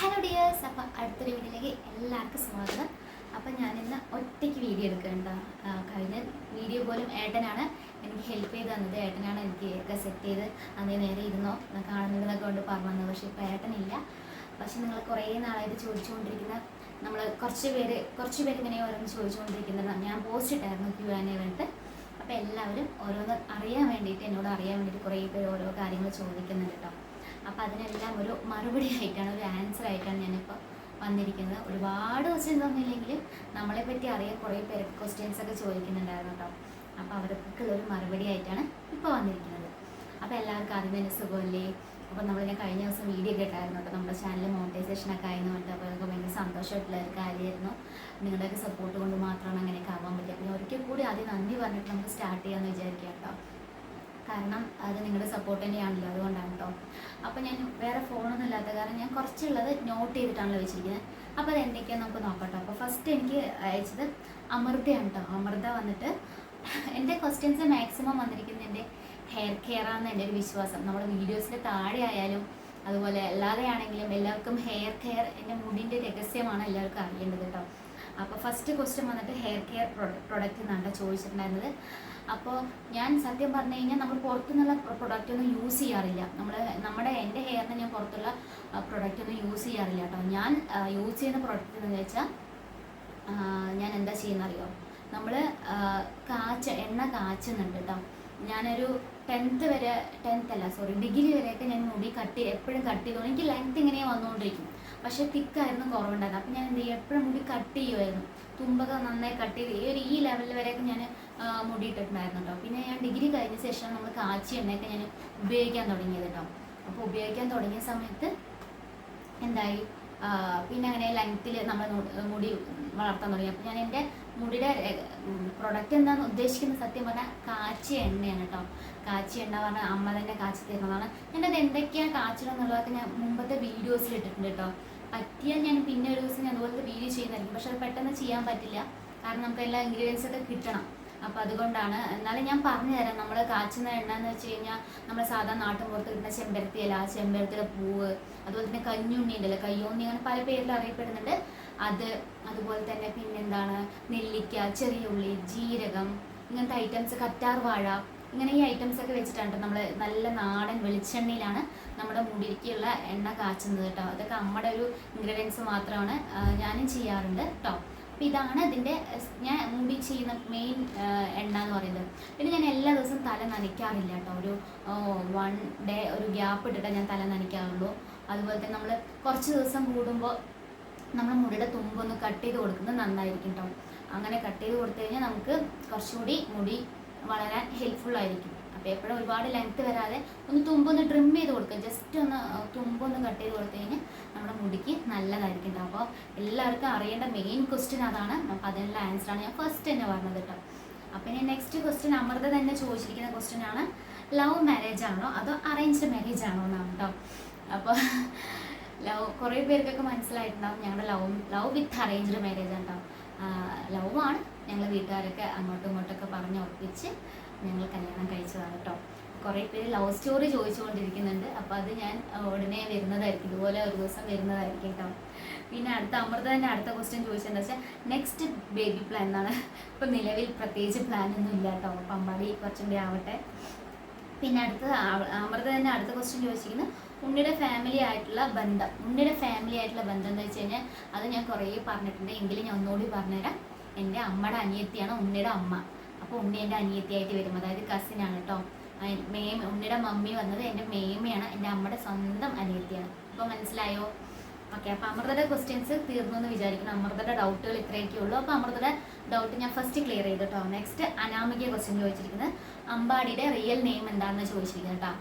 Hello dears അപ്പം അടുത്തൊരു വീഡിയോയിലേക്ക് എല്ലാവർക്കും സ്വാഗതം. അപ്പം ഞാനിന്ന് ഒറ്റയ്ക്ക് വീഡിയോ എടുക്കേണ്ട കഴിഞ്ഞ വീഡിയോ പോലും ഏട്ടനാണ് എനിക്ക് ഹെൽപ്പ് ചെയ്ത് തന്നത്. ഏട്ടനാണ് എനിക്ക് ഒക്കെ സെറ്റ് ചെയ്ത് അന്നേ നേരെ ഇരുന്നോ കാണുന്നതൊക്കെ കൊണ്ട് പറഞ്ഞു തന്നത്. പക്ഷേ ഇപ്പോൾ ഏട്ടനില്ല. പക്ഷെ നിങ്ങൾ കുറേ നാളായിട്ട് ചോദിച്ചുകൊണ്ടിരിക്കുന്ന നമ്മൾ കുറച്ച് പേര് കുറച്ച് പേര് ഇങ്ങനെ ഓരോന്ന് ചോദിച്ചുകൊണ്ടിരിക്കുന്നത് ഞാൻ പോസ്റ്റ് ഇട്ടായിരുന്നു ക്യൂ ആൻ വേണ്ടിയിട്ട് അപ്പോൾ എല്ലാവരും ഓരോന്ന് അറിയാൻ വേണ്ടിയിട്ട് എന്നോട് അറിയാൻ വേണ്ടിയിട്ട് കുറേ പേര് ഓരോ കാര്യങ്ങൾ ചോദിക്കുന്നുണ്ട് കേട്ടോ. അപ്പോൾ അതിനെല്ലാം ഒരു മറുപടി ആയിട്ടാണ് ഒരു ആൻസർ ആയിട്ടാണ് ഞാനിപ്പോൾ വന്നിരിക്കുന്നത്. ഒരുപാട് ക്വസ്റ്റ്യൻസ് ഒന്നുമില്ലെങ്കിലും നമ്മളെ പറ്റി അറിയാൻ കുറേ പേര് ക്വസ്റ്റ്യൻസ് ഒക്കെ ചോദിക്കുന്നുണ്ടായിരുന്നു കേട്ടോ. അപ്പോൾ അവർക്കുള്ള ഒരു മറുപടി ആയിട്ടാണ് ഇപ്പോൾ വന്നിരിക്കുന്നത്. അപ്പോൾ എല്ലാവർക്കും ആദ്യം തന്നെ സുഖമല്ലേ? അപ്പോൾ നമ്മൾ ഞാൻ കഴിഞ്ഞ ദിവസം വീഡിയോ ഒക്കെ ഇട്ടായിരുന്നു കേട്ടോ. നമ്മുടെ ചാനൽ മോണിറ്റൈസേഷൻ ഒക്കെ ആയിരുന്നു കേട്ടോ. അപ്പോൾ നമുക്ക് ഭയങ്കര സന്തോഷമായിട്ടുള്ള ഒരു കാര്യമായിരുന്നു. നിങ്ങളുടെയൊക്കെ സപ്പോർട്ട് കൊണ്ട് മാത്രമാണ് അങ്ങനെയൊക്കെ ആവാൻ പറ്റുക പിന്നെ ഒരിക്കൽ കൂടി ആദ്യം നന്ദി പറഞ്ഞിട്ട് നമുക്ക് സ്റ്റാർട്ട് ചെയ്യാമെന്ന് വിചാരിക്കാം കേട്ടോ. കാരണം അത് നിങ്ങളുടെ സപ്പോർട്ട് തന്നെയാണല്ലോ അതുകൊണ്ടാണ് കേട്ടോ അപ്പോൾ ഞാൻ വേറെ ഫോണൊന്നും ഇല്ലാത്ത കാരണം ഞാൻ കുറച്ചുള്ളത് നോട്ട് ചെയ്തിട്ടാണല്ലോ വെച്ചിരിക്കുന്നത്. അപ്പോൾ അത് എന്തൊക്കെയാണ് നമുക്ക് നോക്കട്ടോ അപ്പോൾ ഫസ്റ്റ് എനിക്ക് അയച്ചത് അമൃതയാണ് കേട്ടോ അമൃത വന്നിട്ട് എന്റെ ക്വസ്റ്റ്യൻസ് മാക്സിമം വന്നിരിക്കുന്നത് എന്റെ ഹെയർ കെയർ ആണെന്ന് എന്റെ ഒരു വിശ്വാസം. നമ്മുടെ വീഡിയോസിൽ താഴെ ആയാലും അതുപോലെ അല്ലാതെ ആണെങ്കിലും എല്ലാവർക്കും ഹെയർ കെയർ എന്റെ മുടിന്റെ രഹസ്യമാണ് എല്ലാവർക്കും അറിയേണ്ടത് കേട്ടോ അപ്പോൾ ഫസ്റ്റ് ക്വസ്റ്റ്യൻ വന്നിട്ട് ഹെയർ കെയർ പ്രൊഡക്റ്റ് എന്നാണ് ചോദിച്ചിട്ടുണ്ടായിരുന്നത്. അപ്പോൾ ഞാൻ സത്യം പറഞ്ഞു കഴിഞ്ഞാൽ നമ്മൾ പുറത്തുനിന്നുള്ള പ്രൊഡക്റ്റ് ഒന്നും യൂസ് ചെയ്യാറില്ല. നമ്മൾ നമ്മുടെ എന്റെ ഹെയറിന് ഞാൻ പുറത്തുള്ള പ്രൊഡക്റ്റ് ഒന്നും യൂസ് ചെയ്യാറില്ല കേട്ടോ. ഞാൻ യൂസ് ചെയ്യുന്ന പ്രൊഡക്റ്റ് എന്ന് വെച്ചാൽ ഞാൻ എന്താ ചെയ്യുന്നറിയോ? നമ്മൾ കാച്ച എണ്ണ കാച്ചുന്നുണ്ട് കേട്ടോ. ഞാനൊരു ടെൻത്ത് വരെ ടെൻത്ത് അല്ല സോറി ഡിഗ്രി വരെയൊക്കെ ഞാൻ മുടി കട്ട് എപ്പോഴും കട്ട് ചെയ്തു എനിക്ക് ലെങ്ത് ഇങ്ങനെ വന്നുകൊണ്ടിരിക്കും. പക്ഷെ തിക്കായിരുന്നു കുറവുണ്ടായിരുന്നു അപ്പം ഞാൻ എന്ത് ചെയ്യും? എപ്പോഴും മുടി കട്ട് ചെയ്യുമായിരുന്നു തുമ്പൊക്കെ നന്നായി കട്ട് ചെയ്ത് ഈ ഒരു ഈ ലെവലിൽ വരെയൊക്കെ ഞാൻ മുടി ഇട്ടിട്ടുണ്ടായിരുന്നു കേട്ടോ പിന്നെ ഞാൻ ഡിഗ്രി കഴിഞ്ഞ ശേഷം നമ്മൾ കാച്ചി എണ്ണയൊക്കെ ഞാൻ ഉപയോഗിക്കാൻ തുടങ്ങിയത് കേട്ടോ അപ്പോൾ ഉപയോഗിക്കാൻ തുടങ്ങിയ സമയത്ത് എന്തായി? പിന്നെ അങ്ങനെ ലെങ്ത്തിൽ നമ്മൾ മുടി വളർത്താൻ തുടങ്ങി. അപ്പോൾ ഞാൻ എന്റെ മുടിയുടെ പ്രൊഡക്റ്റ് എന്താണെന്ന് ഉദ്ദേശിക്കുന്നത് സത്യം പറഞ്ഞാൽ കാച്ചിയ എണ്ണയാണ് കേട്ടോ കാച്ചി എണ്ണ പറഞ്ഞാൽ അമ്മ തന്നെ കാച്ചി തരുന്നതാണ്. ഞാനത് എന്തൊക്കെയാണ് കാച്ചണം എന്നുള്ളതൊക്കെ ഞാൻ മുമ്പത്തെ വീഡിയോസിൽ ഇട്ടിട്ടുണ്ട് കേട്ടോ പറ്റിയാൽ ഞാൻ പിന്നെ ഒരു ദിവസം ഞാൻ അതുപോലത്തെ വീഡിയോ ചെയ്യുന്നതായിരിക്കും. പക്ഷെ അത് പെട്ടെന്ന് ചെയ്യാൻ പറ്റില്ല. കാരണം നമുക്ക് എല്ലാ ഇൻഗ്രീഡിയൻസ് ഒക്കെ കിട്ടണം. അപ്പോൾ അതുകൊണ്ടാണ്. എന്നാലും ഞാൻ പറഞ്ഞു തരാം. നമ്മൾ കാച്ചുന്ന എണ്ണ എന്ന് വെച്ച് കഴിഞ്ഞാൽ നമ്മൾ സാധാരണ നാട്ടിൻ പുറത്ത് കിട്ടുന്ന ചെമ്പരത്തി ഇല ചെമ്പരത്തിയുടെ പൂവ് അതുപോലെ തന്നെ കഞ്ഞുണ്ണി ഉണ്ടല്ലോ കയ്യോന്നി അങ്ങനെ പല പേരിൽ അറിയപ്പെടുന്നുണ്ട്. അത് അതുപോലെ തന്നെ പിന്നെന്താണ് നെല്ലിക്ക ചെറിയ ഉള്ളി ജീരകം ഇങ്ങനത്തെ ഐറ്റംസ് കറ്റാർ വാഴ ഇങ്ങനെ ഈ ഐറ്റംസ് ഒക്കെ വെച്ചിട്ടാണ് നമ്മൾ നല്ല നാടൻ വെളിച്ചെണ്ണയിലാണ് നമ്മുടെ മുടിക്കുള്ള എണ്ണ കാച്ചുന്നത് കേട്ടോ അതൊക്കെ നമ്മുടെ ഒരു ഇൻഗ്രീഡിയൻസ് മാത്രമാണ് ഞാനും ചെയ്യാറുണ്ട് കേട്ടോ അപ്പം ഇതാണ് ഇതിന്റെ ഞാൻ മുടി ചെയ്യുന്ന മെയിൻ എണ്ണ എന്ന് പറയുന്നത്. പിന്നെ ഞാൻ എല്ലാ ദിവസവും തല നനയ്ക്കാറില്ല കേട്ടോ ഒരു വൺ ഡേ ഒരു ഗ്യാപ്പ് ഇട്ടിട്ട് ഞാൻ തല നനയ്ക്കാറുള്ളൂ. അതുപോലെ തന്നെ നമ്മൾ കുറച്ച് ദിവസം കൂടുമ്പോൾ നമ്മൾ മുടിയുടെ തുമ്പൊന്ന് കട്ട് ചെയ്ത് കൊടുക്കുന്നത് നന്നായിരിക്കും കേട്ടോ അങ്ങനെ കട്ട് ചെയ്ത് കൊടുത്തു കഴിഞ്ഞാൽ നമുക്ക് കുറച്ചുകൂടി മുടി വളരാൻ ഹെൽപ്ഫുൾ ആയിരിക്കും. അപ്പോൾ എപ്പോഴും ഒരുപാട് ലെങ്ത് വരാതെ ഒന്ന് തുമ്പൊന്ന് ട്രിം ചെയ്ത് കൊടുക്കുക ജസ്റ്റ് ഒന്ന് തുമ്പൊന്ന് കട്ട് ചെയ്ത് കൊടുത്തു കഴിഞ്ഞാൽ നമ്മുടെ മുടിക്ക് നല്ലതായിരിക്കും കേട്ടോ അപ്പോൾ എല്ലാവർക്കും അറിയേണ്ട മെയിൻ ക്വസ്റ്റ്യൻ അതാണ്. അപ്പോൾ അതിനുള്ള ആൻസറാണ് ഞാൻ ഫസ്റ്റ് തന്നെ പറഞ്ഞത് കേട്ടോ അപ്പം ഇനി നെക്സ്റ്റ് ക്വസ്റ്റ്യൻ അമൃത തന്നെ ചോദിച്ചിരിക്കുന്ന ക്വസ്റ്റ്യൻ ആണ്. ലവ് മാരേജ് ആണോ അതോ അറേഞ്ച്ഡ് മാരേജ് ആണോ എന്നാണ് കേട്ടോ അപ്പോൾ ലവ് കുറേ പേർക്കൊക്കെ മനസ്സിലായിട്ടുണ്ടാവും ഞങ്ങളുടെ love love with arranged marriage ഉണ്ടാവും. ലവ് ആണ് ഞങ്ങൾ വീട്ടുകാരൊക്കെ അങ്ങോട്ടും ഇങ്ങോട്ടൊക്കെ പറഞ്ഞ് ഒപ്പിച്ച് ഞങ്ങൾ കല്യാണം കഴിച്ചതാണ് കേട്ടോ കുറേ പേര് ലവ് സ്റ്റോറി ചോദിച്ചുകൊണ്ടിരിക്കുന്നുണ്ട്. അപ്പോൾ അത് ഞാൻ ഉടനെ വരുന്നതായിരിക്കും. ഇതുപോലെ ഒരു ദിവസം വരുന്നതായിരിക്കും കേട്ടോ പിന്നെ അടുത്ത അമൃത തന്നെ അടുത്ത ക്വസ്റ്റ്യൻ ചോദിച്ചതെന്ന് വെച്ചാൽ നെക്സ്റ്റ് ബേബി പ്ലാൻ എന്നാണ്. ഇപ്പം നിലവിൽ പ്രത്യേകിച്ച് പ്ലാനൊന്നും ഇല്ല കേട്ടോ അപ്പം അമ്പാടി കുറച്ചും കൂടി ആവട്ടെ. പിന്നെ അടുത്ത അമൃത തന്നെ അടുത്ത ക്വസ്റ്റ്യൻ ചോദിച്ചിരിക്കുന്നത് ഉണ്ണിയുടെ ഫാമിലി ആയിട്ടുള്ള ബന്ധം. ഉണ്ണിയുടെ ഫാമിലി ആയിട്ടുള്ള ബന്ധം എന്ന് വെച്ച് കഴിഞ്ഞാൽ അത് ഞാൻ കുറേ പറഞ്ഞിട്ടുണ്ട്. എങ്കിലും ഞാൻ ഒന്നുകൂടി പറഞ്ഞുതരാം. എന്റെ അമ്മയുടെ അനിയത്തിയാണ് ഉണ്ണിയുടെ അമ്മ. അപ്പോൾ ഉണ്ണി എന്റെ അനിയത്തിയായിട്ട് വരും. അതായത് കസിനാണ് കേട്ടോ. മേ ഉണ്ണിയുടെ മമ്മി വന്നത് എന്റെ മേമയാണ്. എന്റെ അമ്മയുടെ സ്വന്തം അനിയത്തിയാണ്. അപ്പോൾ മനസ്സിലായോ? ഓക്കെ അപ്പോൾ അമൃതയുടെ ക്വസ്റ്റ്യൻസ് തീർന്നു എന്ന് വിചാരിക്കുന്നു. അമൃതയുടെ ഡൗട്ടുകൾ ഇത്രയൊക്കെ ഉള്ളൂ അപ്പോൾ അമൃതയുടെ ഡൗട്ട് ഞാൻ ഫസ്റ്റ് ക്ലിയർ ചെയ്തു കേട്ടോ നെക്സ്റ്റ് അനാമിക ക്വസ്റ്റ്യൻ ചോദിച്ചിരിക്കുന്നത് അമ്പാടിയുടെ റിയൽ നെയിം എന്താണെന്ന് ചോദിച്ചിരിക്കുന്നത് കേട്ടോ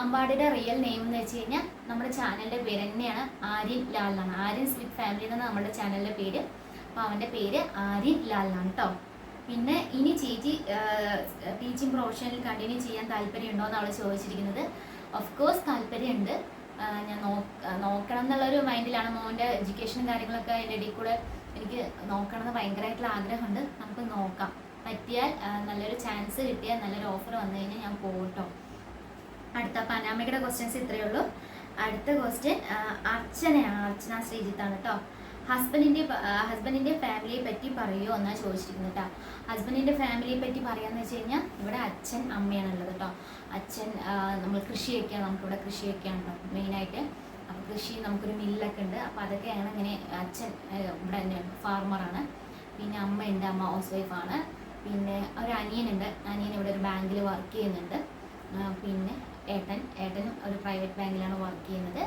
അമ്പാടിയുടെ റിയൽ നെയിം എന്ന് വെച്ച് കഴിഞ്ഞാൽ നമ്മുടെ ചാനലിന്റെ പേര് തന്നെയാണ് ആര്യൻ ലാൽ എന്നാണ്. ആര്യൻ സ്മിത്ത് ഫാമിലി എന്നാണ് നമ്മുടെ ചാനലിന്റെ പേര്. അപ്പോൾ അവന്റെ പേര് ആര്യൻ ലാൽ എന്നാണ് കേട്ടോ പിന്നെ ഇനി ചേച്ചി ടീച്ചിങ് പ്രൊഫഷനിൽ കണ്ടിന്യൂ ചെയ്യാൻ താല്പര്യമുണ്ടോ ഉണ്ടോ എന്നാണ് ചോദിച്ചിരിക്കുന്നത്. ഓഫ് കോഴ്സ് താല്പര്യമുണ്ട്. ഞാൻ നോക്കണം എന്നുള്ളൊരു മൈൻഡിലാണ്. മോന്റെ എഡ്യൂക്കേഷനും കാര്യങ്ങളൊക്കെ അതിന്റെ ഇടയിൽ കൂടെ എനിക്ക് നോക്കണം എന്ന് ഭയങ്കരമായിട്ടുള്ള ആഗ്രഹമുണ്ട്. നമുക്ക് നോക്കാം. പറ്റിയാൽ നല്ലൊരു ചാൻസ് കിട്ടിയാൽ നല്ലൊരു ഓഫർ വന്നു കഴിഞ്ഞാൽ ഞാൻ പോകട്ടോ അടുത്ത പനാമയുടെ ക്വസ്റ്റ്യൻസ് ഇത്രയേ ഉള്ളൂ. അടുത്ത ക്വസ്റ്റ്യൻ അർച്ചനയാണ് അർച്ചന ശ്രീജിത്താണ് കേട്ടോ ഹസ്ബൻഡിന്റെ ഹസ്ബൻഡിന്റെ ഫാമിലിയെ പറ്റി പറയുമോ എന്നാണ് ചോദിച്ചിരിക്കുന്നത് കേട്ടോ ഹസ്ബൻഡിന്റെ ഫാമിലിയെ പറ്റി പറയാന്ന് വെച്ച് കഴിഞ്ഞാൽ ഇവിടെ അച്ഛൻ അമ്മയാണ് ഉള്ളത് കേട്ടോ അച്ഛൻ നമ്മൾ കൃഷിയൊക്കെയാണ് നമുക്കിവിടെ കൃഷിയൊക്കെയാണ് കേട്ടോ മെയിനായിട്ട് അപ്പോൾ കൃഷി നമുക്കൊരു മില്ലൊക്കെ ഉണ്ട്. അപ്പോൾ അതൊക്കെയാണ് ഇങ്ങനെ അച്ഛൻ ഇവിടെ തന്നെ ഫാർമറാണ് പിന്നെ അമ്മയുണ്ട് അമ്മ ഹൗസ് വൈഫാണ് പിന്നെ ഒരു അനിയനുണ്ട്. അനിയൻ ഇവിടെ ഒരു ബാങ്കിൽ വർക്ക് ചെയ്യുന്നുണ്ട്. പിന്നെ ഏട്ടൻ ഏട്ടനും ഒരു പ്രൈവറ്റ് ബാങ്കിലാണ് വർക്ക് ചെയ്യുന്നത്.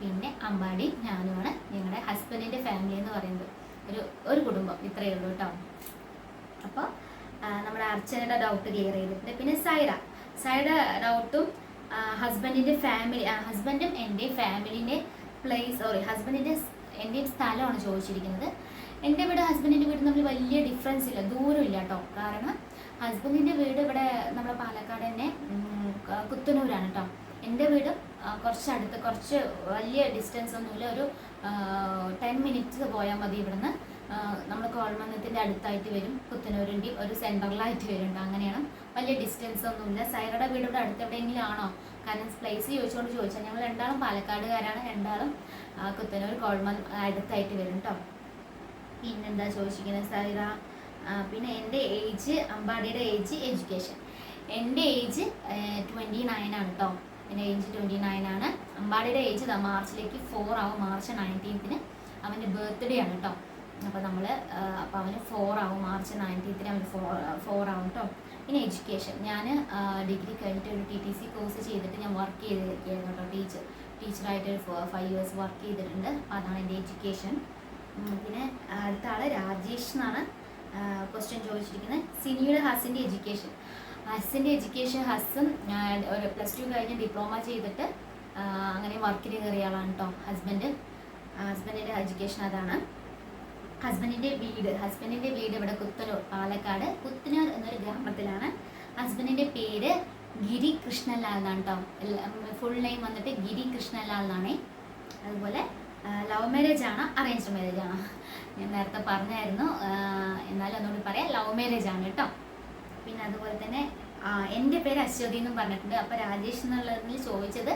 പിന്നെ അമ്പാടി ഞാനുമാണ് ഞങ്ങളുടെ ഹസ്ബൻഡിന്റെ ഫാമിലി എന്ന് പറയുന്നത്. ഒരു ഒരു കുടുംബം ഇത്രയേ ഉള്ളൂ കേട്ടോ അപ്പോൾ നമ്മുടെ അർച്ചനയുടെ ഡൗട്ട് ക്ലിയർ ചെയ്തിട്ടുണ്ട്. പിന്നെ സൈറ. സൈഡ ഡൗട്ടും ഹസ്ബൻഡിന്റെ ഫാമിലി ഹസ്ബൻഡും എന്റെ ഫാമിലിന്റെ പ്ലേസ് സോറി ഹസ്ബൻഡിന്റെ എന്റെ സ്ഥലമാണ് ചോദിച്ചിരിക്കുന്നത്. എന്റെ വീട് ഹസ്ബൻഡിന്റെ വീട് തമ്മിൽ വലിയ ഡിഫറൻസ് ഇല്ല ദൂരമില്ല കേട്ടോ കാരണം ഹസ്ബൻഡിന്റെ വീട് ഇവിടെ നമ്മുടെ പാലക്കാട് തന്നെ കുത്തനൂരാണ് കേട്ടോ എന്റെ വീട് കുറച്ച് അടുത്ത് കുറച്ച് വലിയ ഡിസ്റ്റൻസ് ഒന്നുമില്ല. ഒരു ടെൻ മിനിറ്റ്സ് പോയാൽ മതി ഇവിടുന്ന്. നമ്മൾ കോൾമന്നത്തിന്റെ അടുത്തായിട്ട് വരും. പുത്തനൂരിന്റെ ഒരു സെന്ററിലായിട്ട് വരുന്നുണ്ട്. അങ്ങനെയാണ്. വലിയ ഡിസ്റ്റൻസ് ഒന്നുമില്ല. സൈറയുടെ വീട് ഇവിടെ അടുത്ത് എവിടെയെങ്കിലും ആണോ കാരണം പ്ലേസ് ചോദിച്ചുകൊണ്ട് ചോദിച്ചാൽ ഞങ്ങൾ രണ്ടാളും പാലക്കാടുകാരാണ്. രണ്ടാളും കുത്തനൂർ കോൾമൻ അടുത്തായിട്ട് വരും കേട്ടോ പിന്നെന്താ ചോദിച്ചിരിക്കുന്നത് സൈറ പിന്നെ എന്റെ ഏജ് അമ്പാടിയുടെ ഏജ് എഡ്യൂക്കേഷൻ എന്റെ ഏജ് ട്വന്റി നയൻ ആണ് കേട്ടോ എന്റെ ഏജ് ട്വന്റി നയൻ ആണ്. അമ്പാടിയുടെ ഏജ് ദാ മാർച്ചിലേക്ക് ഫോർ ആവും. മാർച്ച് നയന്റീൻത്തിന് അവന്റെ ബർത്ത്ഡേ ആണ് കേട്ടോ അപ്പോൾ നമ്മൾ അപ്പോൾ അവന് ഫോർ ആവും. മാർച്ച് നയന്റീൻത്തിന് അവന് ഫോർ ഫോർ ആവും കേട്ടോ ഇനി എഡ്യൂക്കേഷൻ ഞാൻ ഡിഗ്രി കഴിഞ്ഞിട്ട് ഒരു ടി ടി സി കോഴ്സ് ചെയ്തിട്ട് ഞാൻ വർക്ക് ചെയ്തിരിക്കുകയായിരുന്നു കേട്ടോ ടീച്ചർ ടീച്ചറായിട്ട് ഫൈവ് ഇയേഴ്സ് വർക്ക് ചെയ്തിട്ടുണ്ട്. അപ്പോൾ അതാണ് എന്റെ എഡ്യൂക്കേഷൻ പിന്നെ അടുത്ത ആൾ രാജേഷ് എന്നാണ് ക്വസ്റ്റ്യൻ ചോദിച്ചിരിക്കുന്നത്. സിനിയുടെ ഹസിന്റെ എഡ്യൂക്കേഷൻ ഹസിന്റെ എഡ്യൂക്കേഷൻ ഹസ്സും ഒരു പ്ലസ് ടു കഴിഞ്ഞ് ഡിപ്ലോമ ചെയ്തിട്ട് അങ്ങനെ വർക്കിന് കയറിയ ആളാണ് കേട്ടോ ഹസ്ബൻഡ്. ഹസ്ബൻഡിന്റെ എഡ്യൂക്കേഷൻ അതാണ്. ഹസ്ബൻഡിന്റെ വീട് ഹസ്ബൻഡിന്റെ വീട് ഇവിടെ കുത്തനൂർ പാലക്കാട് കുത്തനൂർ എന്നൊരു ഗ്രാമത്തിലാണ്. ഹസ്ബൻഡിന്റെ പേര് ഗിരി കൃഷ്ണലാൽ എന്നാണ് കേട്ടോ ഫുൾ നെയിം വന്നിട്ട് ഗിരി കൃഷ്ണലാൽ എന്നാണേ. അതുപോലെ ലവ് മാരേജ് ആണ് അറേഞ്ച്ഡ് മാരേജ് ആണ്. ഞാൻ നേരത്തെ പറഞ്ഞായിരുന്നു. എന്നാലും ഒന്നുകൂടി പറയാം ലവ് മാരേജ് ആണ് കേട്ടോ പിന്നെ അതുപോലെ തന്നെ എന്റെ പേര് അശ്വതി എന്നും പറഞ്ഞിട്ടുണ്ട്. അപ്പോൾ രാജേഷ് എന്നുള്ളതിൽ ചോദിച്ചത്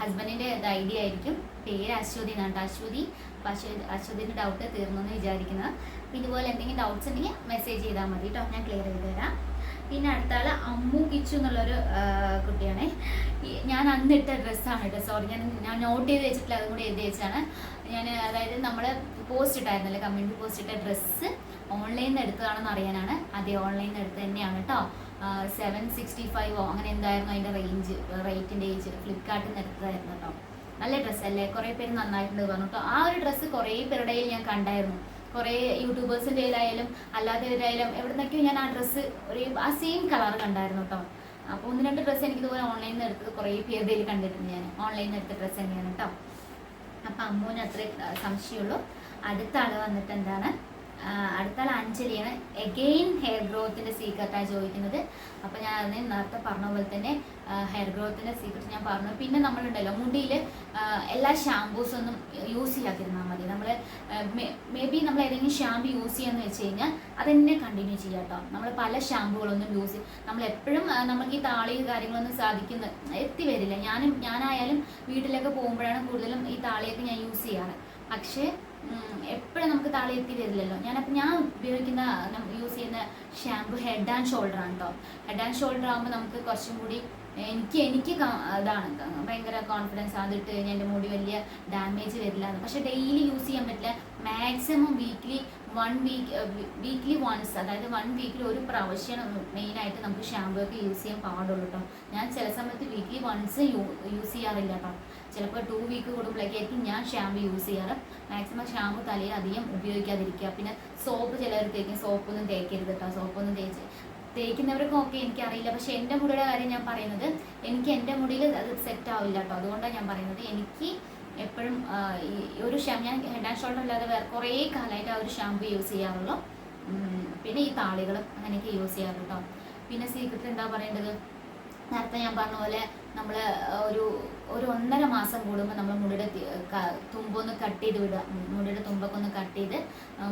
ഹസ്ബൻഡിന്റെ ഐഡിയ ആയിരിക്കും. പേര് അശ്വതി എന്നാണ് അശ്വതി. അപ്പോൾ അശ്വതി അശ്വതിന്റെ ഡൗട്ട് തീർന്നു എന്ന് വിചാരിക്കുന്നത് ഇതുപോലെ എന്തെങ്കിലും ഡൗട്ട്സ് ഉണ്ടെങ്കിൽ മെസ്സേജ് ചെയ്താൽ മതി കേട്ടോ. ഞാൻ ക്ലിയർ ചെയ്ത് തരാം. പിന്നെ അടുത്ത ആൾ അമ്മു കിച്ചു എന്നുള്ളൊരു കുട്ടിയാണ്. ഞാൻ അന്നിട്ട ഡ്രസ്സാണ് കേട്ടോ സോറി ഞാൻ ഞാൻ നോട്ട് ചെയ്ത് വെച്ചിട്ടില്ല അതും കൂടി എഴുതി വെച്ചാണ്. ഞാൻ അതായത് നമ്മൾ പോസ്റ്റ് ഇട്ടായിരുന്നല്ലോ കമ്മ്യൂണിറ്റി പോസ്റ്റ് ഇട്ട ഡ്രസ്സ് ഓൺലൈനിൽ നിന്ന് എടുത്തതാണെന്ന് അറിയാനാണ്. അതെ ഓൺലൈനിൽ നിന്ന് എടുത്ത് തന്നെയാണ് കേട്ടോ സെവൻ സിക്സ്റ്റി ഫൈവോ അങ്ങനെ എന്തായിരുന്നു അതിന്റെ റേഞ്ച് റേറ്റിന്റെ ഏജ് ഫ്ലിപ്കാർട്ടിൽ നിന്ന് എടുത്തതായിരുന്നു കേട്ടോ നല്ല ഡ്രസ്സല്ലേ കുറേ പേര് നന്നായിട്ടുണ്ട് പറഞ്ഞു കേട്ടോ ആ ഒരു ഡ്രസ്സ് കുറേ പേരുടെ ഞാൻ കണ്ടായിരുന്നു. കുറേ യൂട്യൂബേഴ്സിന്റെ കയ്യിലായാലും അല്ലാത്തവരായാലും എവിടെ നിന്നൊക്കെയോ ഞാൻ ആ ഡ്രസ്സ് ഒരു ആ സെയിം കളർ കണ്ടായിരുന്നു കേട്ടോ അപ്പോൾ ഒന്ന് രണ്ട് ഡ്രസ്സ് എനിക്ക് ഇതുപോലെ ഓൺലൈനിൽ നിന്ന് എടുത്തത് കുറേ പേരുടെ കയ്യിൽ കണ്ടിട്ടുണ്ട് ഞാൻ. ഓൺലൈനിൽ നിന്ന് എടുത്ത ഡ്രസ്സ് തന്നെയാണ് കേട്ടോ അപ്പം അമ്മൂന് അത്രേ സംശയമുള്ളൂ. അടുത്ത ആൾ വന്നിട്ട് എന്താണ്? ആ, അഞ്ചലിയാണ് എഗെയിൻ ഹെയർ ഗ്രോത്തിന്റെ സീക്രട്ടാണ് ചോദിക്കുന്നത്. അപ്പോൾ ഞാൻ അതിന് നേരത്തെ പറഞ്ഞ പോലെ തന്നെ ഹെയർ ഗ്രോത്തിന്റെ സീക്രട്ട് ഞാൻ പറഞ്ഞു. പിന്നെ നമ്മളുണ്ടല്ലോ മുടിയിൽ എല്ലാ ഷാമ്പൂസും ഒന്നും യൂസ് ചെയ്യാതിരുന്നാൽ മതി. നമ്മൾ മേ ബി നമ്മൾ ഏതെങ്കിലും ഷാമ്പു യൂസ് ചെയ്യാന്ന് വെച്ച് കഴിഞ്ഞാൽ അതെന്നെ കണ്ടിന്യൂ ചെയ്യാം കേട്ടോ നമ്മൾ പല ഷാമ്പുകളൊന്നും യൂസ് നമ്മൾ എപ്പോഴും നമുക്ക് ഈ താളി കാര്യങ്ങളൊന്നും സാധിക്കുന്ന എത്തി വരില്ല. ഞാനും ഞാനായാലും വീട്ടിലൊക്കെ പോകുമ്പോഴാണ് കൂടുതലും ഈ താളിയൊക്കെ ഞാൻ യൂസ് ചെയ്യാറ്. പക്ഷേ എപ്പോഴും നമുക്ക് താളി എത്തി വരില്ലല്ലോ. ഞാനപ്പോൾ ഞാൻ ഉപയോഗിക്കുന്ന യൂസ് ചെയ്യുന്ന ഷാമ്പു ഹെഡ് ആൻഡ് ഷോൾഡർ ആണ് കേട്ടോ ഹെഡ് ആൻഡ് ഷോൾഡർ ആകുമ്പോൾ നമുക്ക് കുറച്ചും കൂടി എനിക്ക് എനിക്ക് ഇതാണ് ഭയങ്കര കോൺഫിഡൻസ് അതിട്ട് കഴിഞ്ഞാൽ എന്റെ മുടി വലിയ ഡാമേജ് വരില്ല പക്ഷേ ഡെയിലി യൂസ് ചെയ്യാൻ പറ്റില്ല. Maximum weekly one week weekly once അതായത് വൺ വീക്കിൽ ഒരു പ്രാവശ്യം മെയിനായിട്ട് നമുക്ക് ഷാമ്പൂ ഒക്കെ യൂസ് ചെയ്യാൻ പാടുള്ളൂ കേട്ടോ ഞാൻ ചില സമയത്ത് വീക്ക്ലി വൺസ് യൂസ് ചെയ്യാറില്ല കേട്ടോ ചിലപ്പോൾ ടു വീക്ക് കൂടുമ്പോഴേക്കായിരിക്കും ഞാൻ ഷാമ്പു യൂസ് ചെയ്യാറ്. മാക്സിമം ഷാമ്പു തലയിൽ അധികം ഉപയോഗിക്കാതിരിക്കുക. പിന്നെ സോപ്പ് ചിലർ തേക്കും സോപ്പൊന്നും തേക്കരുത് കേട്ടോ സോപ്പൊന്നും തേച്ച് തേക്കുന്നവർക്കും ഒക്കെ എനിക്കറിയില്ല. പക്ഷെ എന്റെ മുടിയുടെ കാര്യം ഞാൻ പറയുന്നത് എനിക്ക് എന്റെ മുടിയിൽ അത് സെറ്റ് ആവില്ല കേട്ടോ അതുകൊണ്ടാണ് ഞാൻ പറയുന്നത്. എനിക്ക് എപ്പോഴും ഈ ഒരു ഷാമ്പ് ഞാൻ ഹെഡ് ആൻഡ് ഷോൾഡർ അല്ലാതെ വേറെ കുറേ കാലമായിട്ട് ആ ഒരു ഷാമ്പു യൂസ് ചെയ്യാറുള്ളൂ. പിന്നെ ഈ താളികളും അങ്ങനെയൊക്കെ യൂസ് ചെയ്യാറുള്ളൂ കേട്ടോ പിന്നെ സീക്രട്ട് എന്താ പറയേണ്ടത്? നേരത്തെ ഞാൻ പറഞ്ഞ പോലെ നമ്മൾ ഒരു ഒരു ഒന്നര മാസം കൂടുമ്പോൾ നമ്മൾ മുടിയുടെ തുമ്പൊന്ന് കട്ട് ചെയ്ത് വിടുക. മുടിയുടെ തുമ്പൊക്കെ ഒന്ന് കട്ട് ചെയ്ത്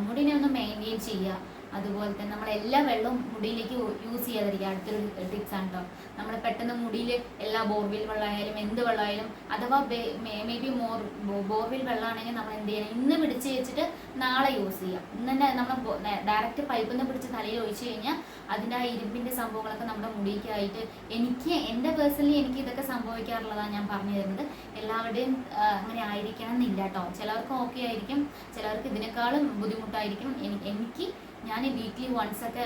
മുടിനെ ഒന്ന് മെയിന്റെയിൻ ചെയ്യുക. അതുപോലെ തന്നെ നമ്മൾ എല്ലാ വെള്ളവും മുടിയിലേക്ക് യൂസ് ചെയ്യാതിരിക്കുക. അടുത്തൊരു ടിപ്സ് ആണ് കേട്ടോ നമ്മൾ പെട്ടെന്ന് മുടിയിൽ എല്ലാ ബോർവെൽ വെള്ളമായാലും എന്ത് വെള്ളമായാലും അഥവാ മേ ബി മോർ ബോർവെൽ വെള്ളമാണെങ്കിൽ നമ്മൾ എന്ത് ചെയ്യണം? ഇന്ന് പിടിച്ച് വെച്ചിട്ട് നാളെ യൂസ് ചെയ്യാം. ഇന്ന് തന്നെ നമ്മൾ ഡയറക്റ്റ് പൈപ്പിൽ നിന്ന് പിടിച്ച് തലയിൽ ഒഴിച്ചു കഴിഞ്ഞാൽ അതിന്റെ ആ ഇരുമ്പിന്റെ സംഭവങ്ങളൊക്കെ നമ്മുടെ മുടിക്കായിട്ട് എനിക്ക് എന്റെ പേഴ്സണലി എനിക്ക് ഇതൊക്കെ സംഭവിക്കാറുള്ളതാണ് ഞാൻ പറഞ്ഞു തരുന്നത്. എല്ലാവരുടെയും അങ്ങനെ ആയിരിക്കണം എന്നില്ല കേട്ടോ ചിലർക്ക് ഓക്കെ ആയിരിക്കും. ചിലർക്ക് ഇതിനേക്കാളും ബുദ്ധിമുട്ടായിരിക്കും. എനി- എനിക്ക് ഞാൻ വീക്ക്ലി വൺസ് ഒക്കെ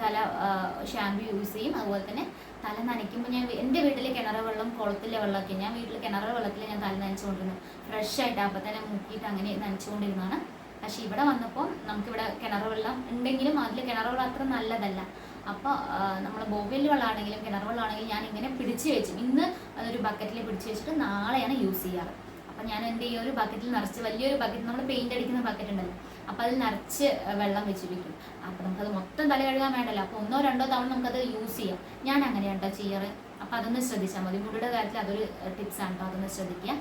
തല ഷാമ്പു യൂസ് ചെയ്യും. അതുപോലെ തന്നെ തല നനയ്ക്കുമ്പോൾ ഞാൻ എന്റെ വീട്ടിൽ കിണർ വെള്ളം കുളത്തിലെ വെള്ളമൊക്കെ ഞാൻ വീട്ടിൽ കിണർ വെള്ളത്തിൽ ഞാൻ തല നനച്ചുകൊണ്ടിരുന്നു. ഫ്രഷ് ആയിട്ട് അപ്പം തന്നെ മുക്കിയിട്ട് അങ്ങനെ നനച്ചുകൊണ്ടിരുന്നതാണ്. പക്ഷേ ഇവിടെ വന്നപ്പോൾ നമുക്കിവിടെ കിണർ വെള്ളം ഉണ്ടെങ്കിലും അതിൽ കിണർ വെള്ളം അത്ര നല്ലതല്ല. അപ്പോൾ നമ്മൾ ബോബിൽ വെള്ളമാണെങ്കിലും കിണർ വെള്ളമാണെങ്കിലും ഞാൻ ഇങ്ങനെ പിടിച്ച് വെച്ചു ഇന്ന് അതൊരു ബക്കറ്റിൽ പിടിച്ച് വെച്ചിട്ട് നാളെയാണ് യൂസ് ചെയ്യാറ്. അപ്പം ഞാൻ എന്ത് ഈ ഒരു ബക്കറ്റിൽ നിറച്ച് വലിയൊരു ബക്കറ്റ് നമ്മൾ പെയിന്റ് അടിക്കുന്ന ബക്കറ്റ് ഉണ്ടല്ലോ. അപ്പോൾ അതിൽ നിറച്ച് വെള്ളം വെച്ച് വെക്കും അപ്പോൾ നമുക്കത് മൊത്തം തല കഴുകാൻ വേണ്ടല്ലോ. അപ്പോൾ ഒന്നോ രണ്ടോ തവണ നമുക്കത് യൂസ് ചെയ്യാം. ഞാൻ അങ്ങനെയാണ് കേട്ടോ ചെയ്യാറ്. അപ്പോൾ അതൊന്ന് ശ്രദ്ധിച്ചാൽ മതി. മുടിയുടെ കാര്യത്തിൽ അതൊരു ടിപ്സാണ് കേട്ടോ അതൊന്ന് ശ്രദ്ധിക്കുക.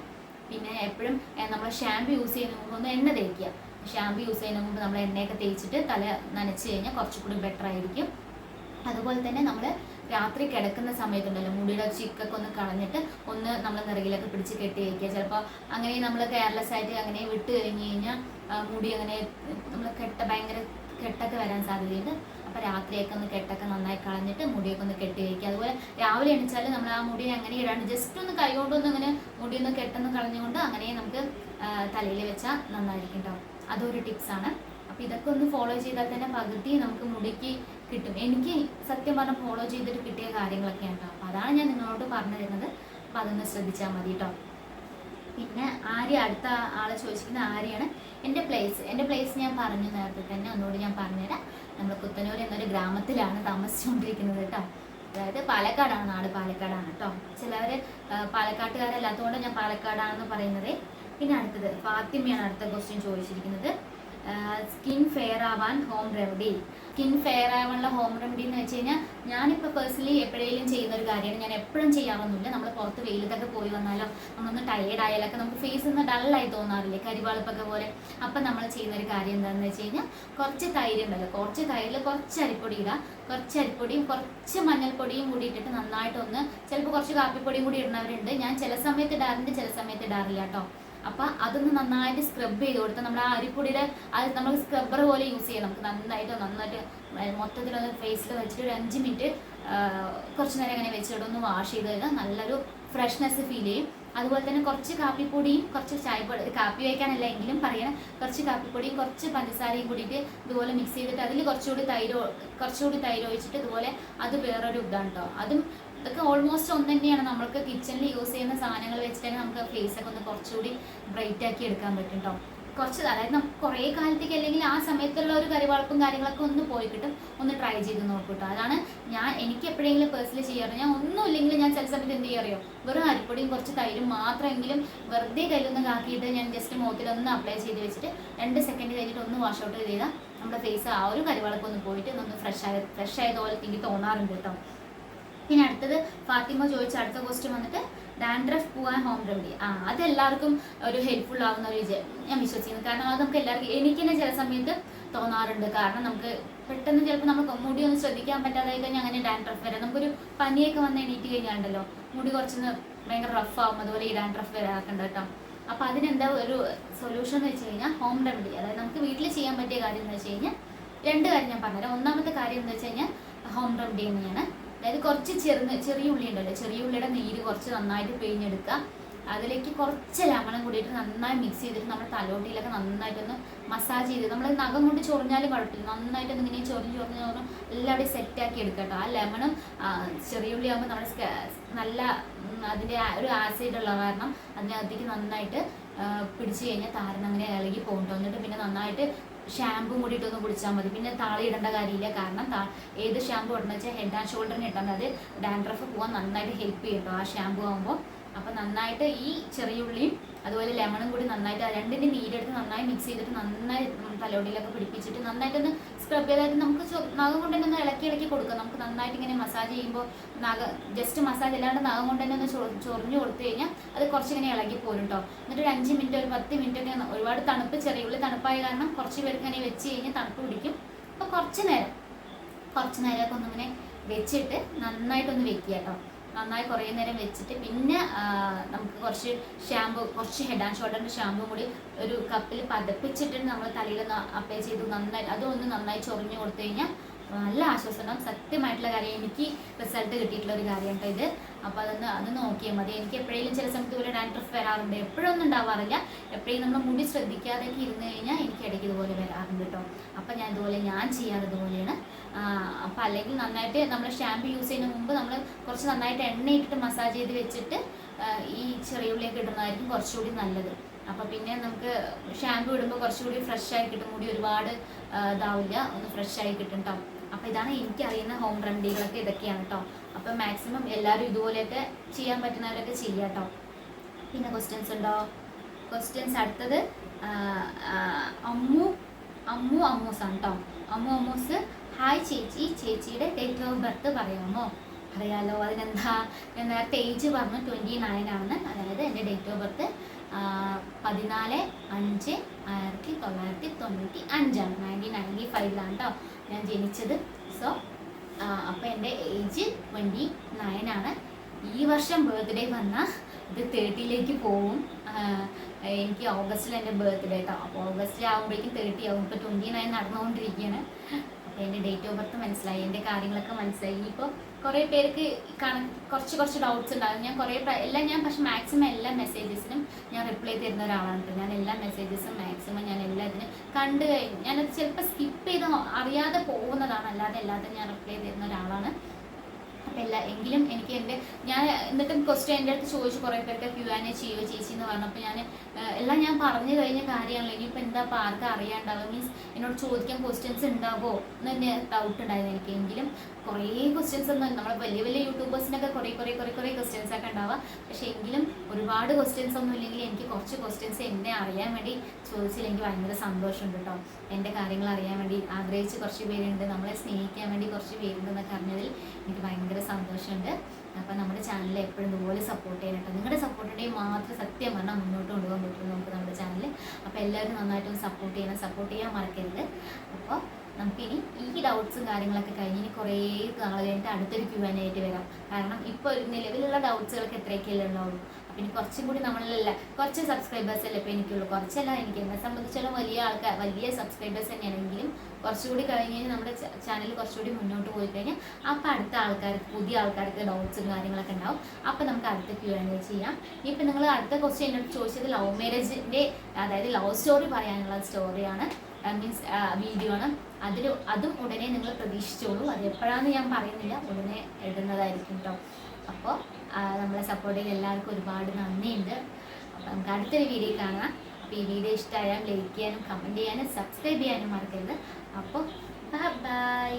പിന്നെ എപ്പോഴും നമ്മൾ ഷാമ്പു യൂസ് ചെയ്യുന്ന മുമ്പ് ഒന്ന് എണ്ണ തേക്കുക. ഷാമ്പു യൂസ് ചെയ്യുന്ന മുമ്പ് നമ്മൾ എണ്ണയൊക്കെ തേച്ചിട്ട് തല നനച്ച് കഴിഞ്ഞാൽ കുറച്ചുകൂടി ബെറ്റർ ആയിരിക്കും. അതുപോലെ തന്നെ നമ്മൾ രാത്രി കിടക്കുന്ന സമയത്തുണ്ടല്ലോ മുടിയുടെ ചിക്കൊക്കെ ഒന്ന് കളഞ്ഞിട്ട് ഒന്ന് നമ്മൾ നിറകിലൊക്കെ പിടിച്ച് കെട്ടി വയ്ക്കുക ചിലപ്പോൾ അങ്ങനെ നമ്മൾ കെയർലെസ് ആയിട്ട് അങ്ങനെ വിട്ട് കഴിഞ്ഞ് കഴിഞ്ഞാൽ മുടി അങ്ങനെ നമ്മൾ കെട്ട ഭയങ്കര കെട്ടൊക്കെ വരാൻ സാധ്യതയുണ്ട്. അപ്പോൾ രാത്രിയൊക്കെ ഒന്ന് കെട്ടൊക്കെ നന്നായി കളഞ്ഞിട്ട് മുടിയൊക്കെ ഒന്ന് കെട്ടി വയ്ക്കുക അതുപോലെ രാവിലെ എണീച്ചാൽ നമ്മൾ ആ മുടി അങ്ങനെ ഇടാണ്ട് ജസ്റ്റ് ഒന്ന് കൈകൊണ്ടൊന്ന് അങ്ങനെ മുടി ഒന്ന് കെട്ടൊന്ന് കളഞ്ഞുകൊണ്ട് അങ്ങനെ നമുക്ക് തലയിൽ വെച്ചാൽ നന്നായിരിക്കും കേട്ടോ അതൊരു ടിപ്സാണ് അപ്പോൾ ഇതൊക്കെ ഒന്ന് ഫോളോ ചെയ്താൽ തന്നെ പകുതി നമുക്ക് മുടിക്ക് കിട്ടും. എനിക്ക് സത്യം പറഞ്ഞാൽ ഫോളോ ചെയ്തിട്ട് കിട്ടിയ കാര്യങ്ങളൊക്കെയാണ്. കേട്ടോ അപ്പോൾ അതാണ് ഞാൻ നിങ്ങളോട് പറഞ്ഞു തരുന്നത് അപ്പോൾ അതൊന്ന് ശ്രദ്ധിച്ചാൽ മതി കേട്ടോ പിന്നെ ആര്യ അടുത്ത ആളെ ചോദിച്ചിരിക്കുന്ന ആര്യാണ്. എന്റെ പ്ലേസ് എന്റെ പ്ലേസ് ഞാൻ പറഞ്ഞു നേരത്തെ തന്നെ ഒന്നുകൂടി ഞാൻ പറഞ്ഞുതരാം. നമ്മൾ കുത്തനൂർ എന്നൊരു ഗ്രാമത്തിലാണ് താമസിച്ചുകൊണ്ടിരിക്കുന്നത് കേട്ടോ അതായത് പാലക്കാടാണ് നാട് പാലക്കാടാണ് കേട്ടോ ചിലവർ പാലക്കാട്ടുകാരല്ലാത്തതുകൊണ്ട് ഞാൻ പാലക്കാടാണെന്ന് പറയുന്നത്. പിന്നെ അടുത്തത് ഫാത്തിമയാണ് അടുത്ത ക്വസ്റ്റ്യൻ ചോദിച്ചിരിക്കുന്നത്. സ്കിൻ ഫെയർ ആവാൻ ഹോം റെമഡി സ്കിൻ ഫെയർ ആവാനുള്ള ഹോം റെമഡി എന്ന് വെച്ച് കഴിഞ്ഞാൽ ഞാനിപ്പോൾ പേഴ്സണലി എപ്പോഴേലും ചെയ്യുന്ന ഒരു കാര്യമാണ്. ഞാൻ എപ്പോഴും ചെയ്യാറൊന്നുമില്ല. നമ്മൾ പുറത്ത് വെയിലത്തൊക്കെ പോയി വന്നാലോ നമ്മളൊന്ന് ടയേർഡ് ആയാലൊക്കെ നമുക്ക് ഫേസ് ഒന്ന് ഡള്ളായി തോന്നാറില്ലേ കരിവാളിപ്പൊക്കെ പോലെ. അപ്പം നമ്മൾ ചെയ്യുന്ന ഒരു കാര്യം എന്താണെന്ന് വെച്ച് കഴിഞ്ഞാൽ കുറച്ച് തൈര് ഉണ്ടല്ലോ. കുറച്ച് തൈരിൽ കുറച്ച് അരിപ്പൊടി ഇടുക കുറച്ച് അരിപ്പൊടിയും കുറച്ച് മഞ്ഞൾപ്പൊടിയും കൂടി ഇട്ടിട്ട് നന്നായിട്ടൊന്ന് ചിലപ്പോൾ കുറച്ച് കാപ്പിപ്പൊടിയും കൂടി ഇടുന്നവരുണ്ട്. ഞാൻ ചില സമയത്ത് ഇടാറുണ്ട് ചില സമയത്ത് ഇടാറില്ല കേട്ടോ. അപ്പൊ അതൊന്ന് നന്നായിട്ട് സ്ക്രബ് ചെയ്ത് കൊടുത്ത് നമ്മുടെ ആ അരിപ്പൊടിയുടെ അത് നമ്മൾ സ്ക്രബ്ബർ പോലെ യൂസ് ചെയ്യാം. നമുക്ക് നന്നായിട്ട് നന്നായിട്ട് മൊത്തത്തിലൊന്ന് ഫേസിൽ വെച്ചിട്ട് ഒരു അഞ്ച് മിനിറ്റ് കുറച്ച് നേരം ഇങ്ങനെ വെച്ചിട്ട് ഒന്ന് വാഷ് ചെയ്ത് കഴിഞ്ഞാൽ നല്ലൊരു ഫ്രഷ്നെസ് ഫീൽ ചെയ്യും. അതുപോലെ തന്നെ കുറച്ച് കാപ്പിപ്പൊടിയും കുറച്ച് ചായപ്പൊടി കാപ്പി വയ്ക്കാനല്ല എങ്കിലും പറയണം കുറച്ച് കാപ്പിപ്പൊടിയും കുറച്ച് പഞ്ചസാരയും കൂടിയിട്ട് ഇതുപോലെ മിക്സ് ചെയ്തിട്ട് അതിൽ കുറച്ചുകൂടി തൈര് കുറച്ചുകൂടി തൈര് ഒഴിച്ചിട്ട് ഇതുപോലെ അത് വേറൊരു ഇതാണ് കേട്ടോ അതും ഇതൊക്കെ ഓൾമോസ്റ്റ് ഒന്ന് തന്നെയാണ്. നമ്മൾക്ക് കിച്ചണിൽ യൂസ് ചെയ്യുന്ന സാധനങ്ങൾ വെച്ചിട്ട് നമുക്ക് ഫേസ് ഒക്കെ ഒന്ന് കുറച്ചുകൂടി ബ്രൈറ്റ് ആക്കി എടുക്കാൻ പറ്റും കേട്ടോ കുറച്ച് അതായത് നമുക്ക് കുറേ കാലത്തേക്ക് അല്ലെങ്കിൽ ആ സമയത്തുള്ള ഒരു കറിവാൾപ്പും കാര്യങ്ങളൊക്കെ ഒന്ന് പോയി കിട്ടും. ഒന്ന് ട്രൈ ചെയ്ത് നോക്കൂ കേട്ടോ അതാണ് ഞാൻ എനിക്ക് എപ്പോഴെങ്കിലും പേഴ്സണലി ചെയ്യാറ് ഞാൻ ഒന്നും ഇല്ലെങ്കിൽ ഞാൻ ചില സമയത്ത് എന്ത് ചെയ്യാറിയോ? വെറും അരിപ്പൊടിയും കുറച്ച് തൈരും മാത്രമെങ്കിലും വെറുതെ കയ്യിലൊന്ന് കാക്കിയിട്ട് ഞാൻ ജസ്റ്റ് മുഖത്തിലൊന്ന് അപ്ലൈ ചെയ്ത് വെച്ചിട്ട് രണ്ട് സെക്കൻഡ് കഴിഞ്ഞിട്ട് ഒന്ന് വാഷ് ഔട്ട് ചെയ്താൽ നമ്മുടെ ഫേസ് ആ ഒരു കറിവാളൊക്കെ ഒന്ന് പോയിട്ട് ഒന്ന് ഫ്രഷ് ആയ ഫ്രഷ് ആയതുപോലെ എനിക്ക് തോന്നാറുണ്ട് കേട്ടോ പിന്നെ അടുത്തത് ഫാത്തിമ ചോദിച്ച അടുത്ത ക്വസ്റ്റ്യൻ വന്നിട്ട് ഡാൻഡ്രഫ് പോവാൻ ഹോം റെമഡി ആ അത് എല്ലാവർക്കും ഒരു ഹെൽപ്ഫുൾ ആവുന്ന ഒരു ഞാൻ വിശ്വസിക്കുന്നു. കാരണം അത് നമുക്ക് എല്ലാവർക്കും എനിക്ക് തന്നെ ചില സമയത്ത് തോന്നാറുണ്ട്. കാരണം നമുക്ക് പെട്ടെന്ന് ചിലപ്പോൾ നമുക്ക് മുടി ഒന്ന് ശ്രദ്ധിക്കാൻ പറ്റാതായി കഴിഞ്ഞാൽ അങ്ങനെ ഡാൻഡ്രഫ് വരാം. നമുക്കൊരു പനിയൊക്കെ വന്ന് എണീറ്റ് കഴിഞ്ഞാണ്ടല്ലോ മുടി കുറച്ചൊന്ന് ഭയങ്കര റഫ് ആവും. അതുപോലെ ഈ ഡാൻഡ്രഫ് വരാ കേട്ടോ. അപ്പോൾ അതിനെന്താ ഒരു സൊല്യൂഷൻ എന്ന് വെച്ച് കഴിഞ്ഞാൽ ഹോം റെമഡി അതായത് നമുക്ക് വീട്ടിൽ ചെയ്യാൻ പറ്റിയ കാര്യം എന്ന് വെച്ച് കഴിഞ്ഞാൽ രണ്ട് കാര്യം ഞാൻ പറഞ്ഞുതരാം. ഒന്നാമത്തെ കാര്യം എന്ന് വെച്ച് കഴിഞ്ഞാൽ ഹോം റെമഡി തന്നെയാണ്. അതായത് കുറച്ച് ചെറു ചെറിയ ഉള്ളി ഉണ്ടല്ലോ ചെറിയ ഉള്ളിയുടെ നീര് കുറച്ച് നന്നായിട്ട് പിഴിഞ്ഞെടുക്കുക. അതിലേക്ക് കുറച്ച് ലവണം കൂടിയിട്ട് നന്നായി മിക്സ് ചെയ്തിട്ട് നമ്മുടെ തലോട്ടിയിലൊക്കെ നന്നായിട്ടൊന്ന് മസാജ് ചെയ്ത് നമ്മൾ നഖം കൊണ്ട് ചൊറിഞ്ഞാലും കുഴപ്പമില്ല. നന്നായിട്ടൊന്ന് ഇങ്ങനെ ചൊറിഞ്ഞ് ചൊറിഞ്ഞ് ചൊറിഞ്ഞ് എല്ലാവരുടെയും സെറ്റാക്കി ആക്കി കേട്ടോ. ആ ലെമണും ചെറിയ ഉള്ളി ആകുമ്പോൾ നമ്മുടെ നല്ല അതിന്റെ ഒരു ആസിഡ് ഉള്ള കാരണം അതിനകത്തേക്ക് നന്നായിട്ട് പിടിച്ചു കഴിഞ്ഞാൽ താരൻ അങ്ങനെ ഇളകി പോകും എന്നിട്ട് പിന്നെ നന്നായിട്ട് ഷാമ്പും കൂടി ഇട്ടൊന്ന് കുടിച്ചാൽ മതി. പിന്നെ താളി ഇടേണ്ട കാര്യമില്ല. കാരണം ഏത് ഷാമ്പു ഇടണമെന്ന് വെച്ചാൽ ഹെഡ് ആൻഡ് ഷോൾഡറിന് ഇട്ടാൽ അത് ഡാൻഡ്രഫ് പോകാൻ നന്നായിട്ട് ഹെൽപ്പ് ചെയ്യുന്നുണ്ടോ. ആ ഷാമ്പു ആകുമ്പോൾ അപ്പം നന്നായിട്ട് ഈ ചെറിയ ഉള്ളിയും അതുപോലെ ലെമണും കൂടി നന്നായിട്ട് രണ്ടിന്റെ നീരെടുത്ത് നന്നായി മിക്സ് ചെയ്തിട്ട് നന്നായി തലോടിയിലൊക്കെ പിടിപ്പിച്ചിട്ട് നന്നായിട്ടൊന്ന് സ്ക്രബ് ചെയ്തായിട്ട് നമുക്ക് നഖം കൊണ്ട് തന്നെ ഒന്ന് ഇളക്കി ഇളക്കി കൊടുക്കാം. നമുക്ക് നന്നായിട്ട് ഇങ്ങനെ മസാജ് ചെയ്യുമ്പോൾ നഖ ജസ്റ്റ് മസാജ് അല്ലാണ്ട് നഖം കൊണ്ട് തന്നെ ഒന്ന് ചൊറിഞ്ഞു കൊടുത്തു കഴിഞ്ഞാൽ അത് കുറച്ചിങ്ങനെ ഇളകി പോരും കേട്ടോ എന്നിട്ട് ഒരു അഞ്ച് മിനിറ്റ് ഒരു പത്ത് മിനിറ്റ് ഒക്കെ ഒരുപാട് തണുപ്പ് ചെറിയ ഉള്ളി തണുപ്പായ കാരണം കുറച്ച് പേർക്ക് ഇങ്ങനെ വെച്ച് കഴിഞ്ഞാൽ തണുപ്പ് പിടിക്കും. അപ്പോൾ കുറച്ച് നേരം കുറച്ച് നേരമൊക്കെ ഒന്നിങ്ങനെ വെച്ചിട്ട് നന്നായിട്ടൊന്ന് വെക്കുക കേട്ടോ നന്നായി കുറേ നേരം വെച്ചിട്ട് പിന്നെ നമുക്ക് കുറച്ച് ഷാമ്പു കുറച്ച് ഹെഡ് ആൻഡ് ഷോൾഡറിന്റെ ഷാമ്പു കൂടി ഒരു കപ്പിൽ പതപ്പിച്ചിട്ട് നമ്മൾ തലയിൽ അപ്ലൈ ചെയ്ത് നന്നായി അതൊന്ന് നന്നായി ചൊറിഞ്ഞു കൊടുത്തു കഴിഞ്ഞാൽ നല്ല ആശ്വാസം സത്യമായിട്ടുള്ള കാര്യം എനിക്ക് റിസൾട്ട് കിട്ടിയിട്ടുള്ള ഒരു കാര്യം കേട്ടോ ഇത്. അപ്പോൾ അതൊന്ന് അത് നോക്കിയാൽ മതി. എനിക്ക് എപ്പോഴെങ്കിലും ചില സമയത്ത് ഇതുപോലെ ഡാൻഡ്രഫ് വരാറുണ്ട്. എപ്പോഴൊന്നും ഉണ്ടാവാറില്ല. എപ്പോഴും നമ്മൾ മുടി ശ്രദ്ധിക്കാതെ ഇരുന്ന് കഴിഞ്ഞാൽ എനിക്ക് ഇതുപോലെ വരാറുണ്ട് കേട്ടോ അപ്പം ഞാൻ ഇതുപോലെ ഞാൻ ചെയ്യാറ് ഇതുപോലെയാണ്. അപ്പം അല്ലെങ്കിൽ നന്നായിട്ട് നമ്മൾ ഷാമ്പു യൂസ് ചെയ്യുന്ന മുമ്പ് നമ്മൾ കുറച്ച് നന്നായിട്ട് എണ്ണ ഇട്ടിട്ട് മസാജ് ചെയ്ത് വെച്ചിട്ട് ഈ ചെറിയ ഉള്ളിയൊക്കെ ഇടുന്നതായിരിക്കും കുറച്ചുകൂടി നല്ലത്. അപ്പം പിന്നെ നമുക്ക് ഷാമ്പു ഇടുമ്പോൾ കുറച്ചുകൂടി ഫ്രഷ് ആയി കിട്ടും. മുടി ഒരുപാട് ഇതാവില്ല. ഒന്ന് ഫ്രഷ് ആയി കിട്ടും കേട്ടോ അപ്പോൾ ഇതാണ് എനിക്കറിയുന്ന ഹോം റെമഡികളൊക്കെ ഇതൊക്കെയാണ് കേട്ടോ അപ്പം മാക്സിമം എല്ലാവരും ഇതുപോലെയൊക്കെ ചെയ്യാൻ പറ്റുന്നവരൊക്കെ ചെയ്യാം കേട്ടോ പിന്നെ ക്വസ്റ്റ്യൻസ് ഉണ്ടോ? ക്വസ്റ്റ്യൻസ് അടുത്തത് അമ്മു അമ്മു അമ്മൂസാണ് കേട്ടോ അമ്മു അമ്മൂസ് ഹായ് ചേച്ചി ചേച്ചിയുടെ ഡേറ്റ് ഓഫ് ബർത്ത് പറയാമോ? അറിയാലോ അതിനെന്താ? ഞാൻ നേരത്തെ ഏജ് പറഞ്ഞു ട്വന്റി നയൻ ആണ്. അതായത് എന്റെ ഡേറ്റ് ഓഫ് ബർത്ത് പതിനാല് അഞ്ച് ആയിരത്തി തൊള്ളായിരത്തി തൊണ്ണൂറ്റി അഞ്ചാണ്. നയന്റീൻ നയന്റി ഫൈവിലാണ് കേട്ടോ ഞാൻ ജനിച്ചത്. സോ അപ്പോൾ എന്റെ ഏജ് ട്വന്റി നയൻ ആണ്. ഈ വർഷം ബർത്ത്ഡേ വന്നാൽ ഇത് തേർട്ടിയിലേക്ക് പോവും എനിക്ക് ഓഗസ്റ്റിൽ എന്റെ ബർത്ത്ഡേ കേട്ടോ അപ്പോൾ ഓഗസ്റ്റിൽ ആകുമ്പോഴേക്കും തേർട്ടി ആകും ഇപ്പോൾ ട്വന്റി നയൻ നടന്നുകൊണ്ടിരിക്കുകയാണ്. അപ്പോൾ എന്റെ ഡേറ്റ് ഓഫ് ബർത്ത് മനസ്സിലായി. എന്റെ കാര്യങ്ങളൊക്കെ മനസ്സിലായി. ഇനിയിപ്പോൾ കുറേ പേർക്ക് കണ കുറച്ച് കുറച്ച് ഡൗട്ട്സ് ഉണ്ടാകും. ഞാൻ കുറേ എല്ലാം ഞാൻ പക്ഷെ മാക്സിമം എല്ലാ മെസ്സേജസിനും ഞാൻ റിപ്ലൈ തരുന്ന ഒരാളാണ് ഞാൻ എല്ലാ മെസ്സേജസും മാക്സിമം ഞാൻ എല്ലാത്തിനും കണ്ടു കഴിഞ്ഞു ഞാനത് ചിലപ്പോൾ സ്കിപ്പ് ചെയ്ത് അറിയാതെ പോകുന്നതാണ്. അല്ലാതെ എല്ലാത്തിനും ഞാൻ റിപ്ലൈ തരുന്ന ഒരാളാണ്. അപ്പം എല്ലാ എങ്കിലും എനിക്ക് എന്റെ ഞാൻ എന്നിട്ടും ക്വസ്റ്റ്യൻ എന്റെ അടുത്ത് ചോദിച്ചു കുറേ പേർക്ക് ക്യൂ ആൻ എ ചെയ്യുമോ ചേച്ചി? എന്ന് പറഞ്ഞപ്പോൾ ഞാൻ എല്ലാം ഞാൻ പറഞ്ഞു കഴിഞ്ഞ കാര്യമാണല്ലോ. ഇനിയിപ്പോൾ എന്താ ഇപ്പോൾ ആർക്കും അറിയാണ്ടാവുക? മീൻസ് എന്നോട് ചോദിക്കാൻ ക്വസ്റ്റ്യൻസ് ഉണ്ടാവോ? എന്ന് തന്നെ ഡൗട്ട് ഉണ്ടായിരുന്നു എനിക്ക്. എങ്കിലും കുറേ ക്വസ്റ്റ്യൻസ് ഒന്നും നമ്മൾ വലിയ വലിയ യൂട്യൂബേഴ്സിനൊക്കെ കുറേ കുറേ കുറേ കുറേ ക്വസ്റ്റ്യൻസ് ഒക്കെ ഉണ്ടാവുക. പക്ഷേ എങ്കിലും ഒരുപാട് ക്വസ്റ്റ്യൻസ് ഒന്നും ഇല്ലെങ്കിൽ എനിക്ക് കുറച്ച് ക്വസ്റ്റ്യൻസ് എന്നെ അറിയാൻ വേണ്ടി ചോദിച്ചതിൽ എനിക്ക് ഭയങ്കര സന്തോഷമുണ്ട് കേട്ടോ. എന്റെ കാര്യങ്ങൾ അറിയാൻ വേണ്ടി ആഗ്രഹിച്ച് കുറച്ച് പേരുണ്ട്. നമ്മളെ സ്നേഹിക്കാൻ വേണ്ടി കുറച്ച് പേരുണ്ടെന്നൊക്കെ അറിഞ്ഞതിൽ എനിക്ക് ഭയങ്കര സന്തോഷമുണ്ട്. അപ്പോൾ നമ്മുടെ ചാനലിൽ എപ്പോഴും ഇതുപോലെ സപ്പോർട്ട് ചെയ്യണം നിങ്ങളുടെ സപ്പോർട്ടുണ്ടെങ്കിൽ മാത്രം സത്യം പറഞ്ഞാൽ മുന്നോട്ട് കൊണ്ടുപോകാൻ പറ്റുള്ളൂ നമുക്ക് നമ്മുടെ ചാനൽ അപ്പോൾ എല്ലാവരും നന്നായിട്ട് സപ്പോർട്ട് ചെയ്യണം. സപ്പോർട്ട് ചെയ്യാൻ മറക്കരുത്. അപ്പോൾ നമുക്കിനി ഈ ഡൗട്ട്സും കാര്യങ്ങളൊക്കെ കഴിഞ്ഞ് ഇനി കുറേ നാൾ കഴിഞ്ഞിട്ട് അടുത്തൊരു ക്യൂ ആയിട്ട് വരാം. കാരണം ഇപ്പോൾ നിലവിലുള്ള ഡൗട്ട്സുകളൊക്കെ എത്രയൊക്കെയല്ലേ ഉണ്ടാവുള്ളൂ ഇനി കുറച്ചും കൂടി നമ്മളല്ല കുറച്ച് സബ്സ്ക്രൈബേഴ്സ് അല്ലേ ഇപ്പോൾ എനിക്കുള്ളൂ. കുറച്ചല്ല എനിക്ക് എന്നെ സംബന്ധിച്ചോളം വലിയ ആൾക്കാർ വലിയ സബ്സ്ക്രൈബേഴ്സ് തന്നെയാണെങ്കിലും കുറച്ചുകൂടി കഴിഞ്ഞ് കഴിഞ്ഞാൽ നമ്മുടെ ചാനൽ കുറച്ചുകൂടി മുന്നോട്ട് പോയി കഴിഞ്ഞാൽ അപ്പം അടുത്ത ആൾക്കാർക്ക് പുതിയ ആൾക്കാർക്ക് ഡൗട്ട്സും കാര്യങ്ങളൊക്കെ ഉണ്ടാവും. അപ്പം നമുക്ക് അടുത്ത ക്യൂ ആൻഡ് ചെയ്യാം. ഇപ്പം നിങ്ങൾ അടുത്ത ക്വസ്റ്റ്യൻ എന്നോട് ചോദിച്ചത് ലവ് മാരേജിന്റെ അതായത് ലവ് സ്റ്റോറി പറയാനുള്ള സ്റ്റോറിയാണ് മീൻസ് വീഡിയോ ആണ്. അതിൽ അതും ഉടനെ നിങ്ങൾ പ്രതീക്ഷിച്ചോളൂ. അത് എപ്പോഴാണെന്ന് ഞാൻ പറയുന്നില്ല. ഉടനെ ഇടുന്നതായിരിക്കും കേട്ടോ അപ്പോൾ നമ്മളെ സപ്പോർട്ട് ചെയ്ത് എല്ലാവർക്കും ഒരുപാട് നന്ദിയുണ്ട്. അപ്പം നമുക്ക് അടുത്തൊരു വീഡിയോ കാണാം. അപ്പം ഈ വീഡിയോ ഇഷ്ടമായാലും ലൈക്ക് ചെയ്യാനും കമന്റ് ചെയ്യാനും സബ്സ്ക്രൈബ് ചെയ്യാനും മറക്കരുത്. അപ്പോൾ ബൈ